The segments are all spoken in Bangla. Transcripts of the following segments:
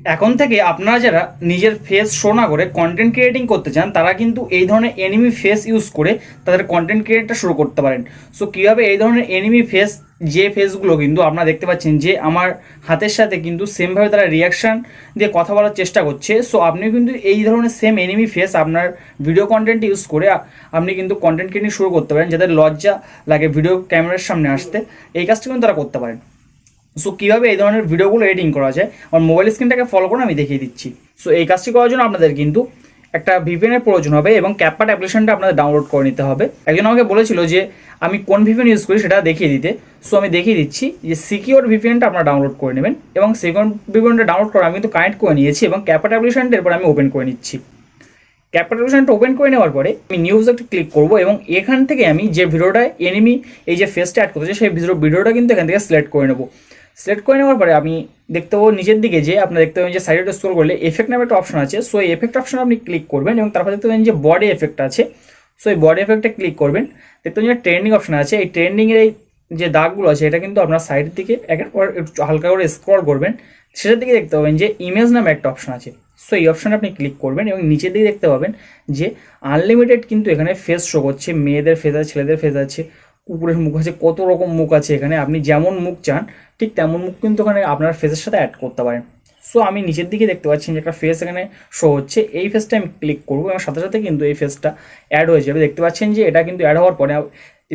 এখন থেকে আপনারা যারা নিজের ফেস শো না করে কন্টেন্ট ক্রিয়েটিং করতে চান, তারা কিন্তু এই ধরনের এনিমি ফেস ইউজ করে তাদের কন্টেন্ট ক্রিয়েটটা শুরু করতে পারেন। সো কীভাবে এই ধরনের এনিমি ফেস যে ফেসগুলো কিন্তু আপনারা দেখতে পাচ্ছেন যে আমার হাতের সাথে কিন্তু সেমভাবে তারা রিয়াকশান দিয়ে কথা বলার চেষ্টা করছে সো আপনি কিন্তু এই ধরনের সেম এনিমি ফেস আপনার ভিডিও কন্টেন্ট ইউজ করে আপনি কিন্তু কন্টেন্ট ক্রিয়েটিং শুরু করতে পারেন, যাদের লজ্জা লাগে ভিডিও ক্যামেরার সামনে আসতে। এই কাজটা কিন্তু তারা করতে পারেন। সো কীভাবে এই ধরনের ভিডিওগুলো এডিটিং করা যায়? আমার মোবাইল স্ক্রিনটাকে ফলো করে আমি দেখিয়ে দিচ্ছি। সো এই কাজটি করার জন্য আপনাদের কিন্তু একটা এর প্রয়োজন হবে এবং ক্যাপকাট অ্যাপ্লিকেশনটা আপনাদের ডাউনলোড করে নিতে হবে। একজন আমাকে বলেছিল যে, আমি কোন ভিপিএন ইউজ করি সেটা দেখিয়ে দিতে। সো আমি দেখিয়ে দিচ্ছি যে সিকিওর ভিপিএনটা আপনারা ডাউনলোড করে নেবেন এবং সিকিওর ভিপিএনটা ডাউনলোড করে আমি কিন্তু কানেক্ট করে নিয়েছি এবং ক্যাপকাট অ্যাপ্লিকেশনটা এরপর আমি ওপেন করে নিচ্ছি। ক্যাপিটালেশনটা ওপেন করে নেওয়ার পরে আমি নিউজ একটা ক্লিক করব এবং এখান থেকে আমি যে ভিডিওটা এনিমি এই যে ফেসটা অ্যাড করতে চাই, সেই ভিডিও ভিডিওটা কিন্তু এখান থেকে সিলেক্ট করে নেব। সিলেক্ট করে নেওয়ার পরে আমি দেখতে পাবো নিচের দিকে যে আপনার দেখতে পাবেন যে সাইডে স্ক্রল করলে এফেক্ট নামে একটা অপশন আছে। সো এই এফেক্ট অপশন আপনি ক্লিক করবেন এবং তারপর দেখতে পাবেন যে বডি এফেক্ট আছে। সো এই বডি এফেক্টে ক্লিক করবেন। দেখতে পাবেন যে ট্রেন্ডিং অপশন আছে। এই ট্রেন্ডিংয়ের এই যে দাগগুলো আছে, এটা কিন্তু আপনার সাইডের দিকে একের পর একটু হালকা করে স্ক্রল করবেন। সেটার দিকে দেখতে পাবেন যে ইমেজ নামে একটা অপশন আছে। সো এই অপশানে আপনি ক্লিক করবেন এবং নিচের দিকে দেখতে পাবেন যে আনলিমিটেড কিন্তু এখানে ফেস শো করছে। মেয়েদের ফেস আছে, ছেলেদের ফেস আছে। কুকুরের মুখ আছে, কত রকম মুখ আছে এখানে। আপনি যেমন মুখ চান, ঠিক তেমন মুখ কিন্তু ওখানে আপনার ফেসের সাথে অ্যাড করতে পারেন। সো আমি নিচের দিকে দেখতে পাচ্ছি যে একটা ফেস এখানে শো হচ্ছে। এই ফেসটা আমি ক্লিক করব এবং সাথে সাথে কিন্তু এই ফেসটা অ্যাড হয়ে যাবে। দেখতে পাচ্ছেন যে এটা কিন্তু অ্যাড হওয়ার পরে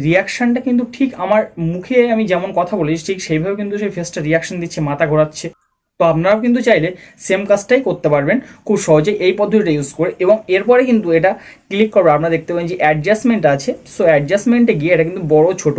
রিয়াকশানটা কিন্তু ঠিক আমার মুখে আমি যেমন কথা বলি ঠিক সেইভাবে কিন্তু সেই ফেসটা রিয়াকশন দিচ্ছে, মাথা ঘোরাচ্ছে। তো আপনারাও কিন্তু চাইলে সেম কাজটাই করতে পারবেন। খুব সহজে এই পদ্ধতিটা ইউজ করে এবং এরপরে কিন্তু এটা ক্লিক করবে। আপনারা দেখতে পাবেন যে অ্যাডজাস্টমেন্ট আছে। সো অ্যাডজাস্টমেন্টে গিয়ে এটা কিন্তু বড়, ছোট।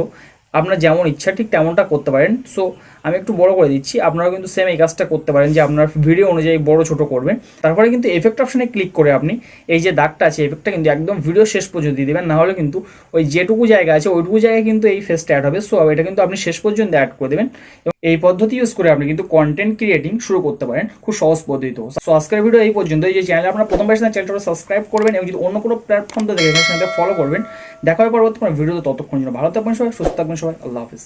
আপনার যেমন ইচ্ছা ঠিক তেমনটা করতে পারেন। সো আমি একটু বড় করে দিচ্ছি। আপনারাও কিন্তু সেম এই কাজটা করতে পারেন যে আপনার ভিডিও অনুযায়ী বড়, ছোট করবেন। তারপরে কিন্তু এফেক্ট অপশানে ক্লিক করে আপনি এই যে দাগটা আছে এফেক্টটা কিন্তু একদম ভিডিও শেষ পর্যন্ত দিয়ে দেবেন। নাহলে কিন্তু ওই যেটুকু জায়গা আছে, ওইটুকু জায়গায় কিন্তু এই ফেসটা অ্যাড হবে। সো এটা কিন্তু আপনি শেষ পর্যন্ত অ্যাড করে দেবেন। এই পদ্ধতি ইউজ করে আপনি কিন্তু কন্টেন্ট ক্রিয়েটিং শুরু করতে পারেন খুব সহজ পদ্ধতিতে সো আজকের ভিডিও এই পর্যন্ত এই যে চ্যানেল আপনার প্রথম পার্সেন্ট চ্যানেলটা সাবস্ক্রাইব করবেন এবং যদি অন্য কোনো প্ল্যাটফর্ম দেখেন সেটা ফলো করবেন। দেখা হবে পরবর্তী কোনো ততক্ষণ জন্য ভালো থাকবেন সবাই, সুস্থ থাকবেন সবাই। আল্লাহ হাফিজ।